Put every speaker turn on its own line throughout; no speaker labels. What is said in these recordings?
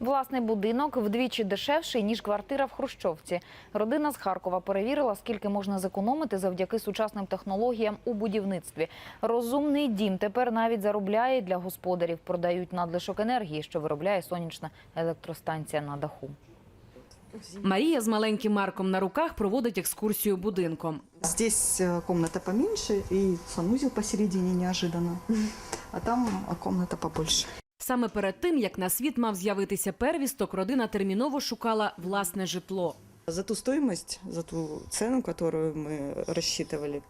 Власний будинок вдвічі дешевший ніж квартира в Хрущовці. Родина з Харкова перевірила, скільки можна зекономити завдяки сучасним технологіям у будівництві. Розумний дім тепер навіть заробляє для господарів. Продають надлишок енергії, що виробляє сонячна електростанція на даху.
Марія з маленьким Марком на руках проводить екскурсію будинком.
Здесь э, комната поменьше и санузел посередине неожиданно, а там комната побольше.
Саме перед тим, як на світ мав з'явитися первісток, родина терміново шукала власне житло.
За ту стоимость, за ту цену, которую мы рассчитывали,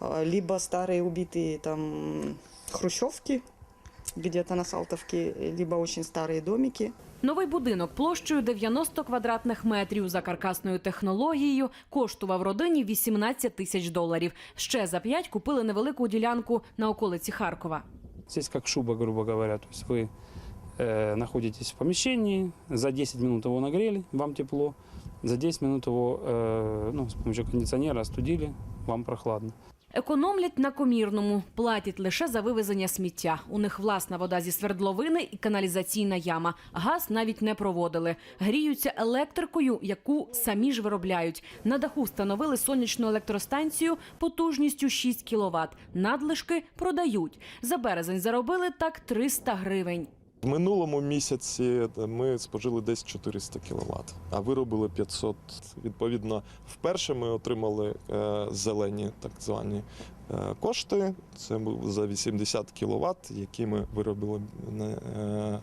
а, либо старые убитые там хрущевки где-то на Салтовке, либо очень старые домики.
Новий будинок площею 90 квадратних метрів за каркасною технологією коштував родині 18 тисяч доларів. Ще за п'ять купили невелику ділянку на околиці Харкова.
Здесь как шуба, грубо говоря. То есть вы э, находитесь в помещении, за 10 минут его нагрели, вам тепло, за 10 минут его э, ну, с помощью кондиционера остудили, вам прохладно.
Економлять на комірному, платять лише за вивезення сміття. У них власна вода зі свердловини і каналізаційна яма. Газ навіть не проводили. Гріються електрикою, яку самі ж виробляють. На даху встановили сонячну електростанцію потужністю 6 кВт. Надлишки продають. За березень заробили так 300 гривень.
В минулому місяці ми спожили десь 400 кВт, а виробили 500. Відповідно, вперше ми отримали е, зелені так звані е, кошти. Це був за 80 кВт, які ми виробили е,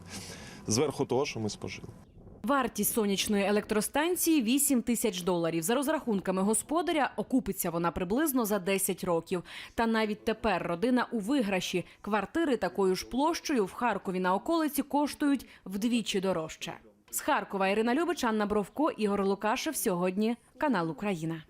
зверху того, що ми спожили.
Вартість сонячної електростанції 8 тисяч доларів. За розрахунками господаря, окупиться вона приблизно за 10 років. Та навіть тепер родина у виграші. Квартири такою ж площею в Харкові на околиці коштують вдвічі дорожче. З Харкова Ірина Любич, Анна Бровко, Ігор Лукашев. Сьогодні канал Україна.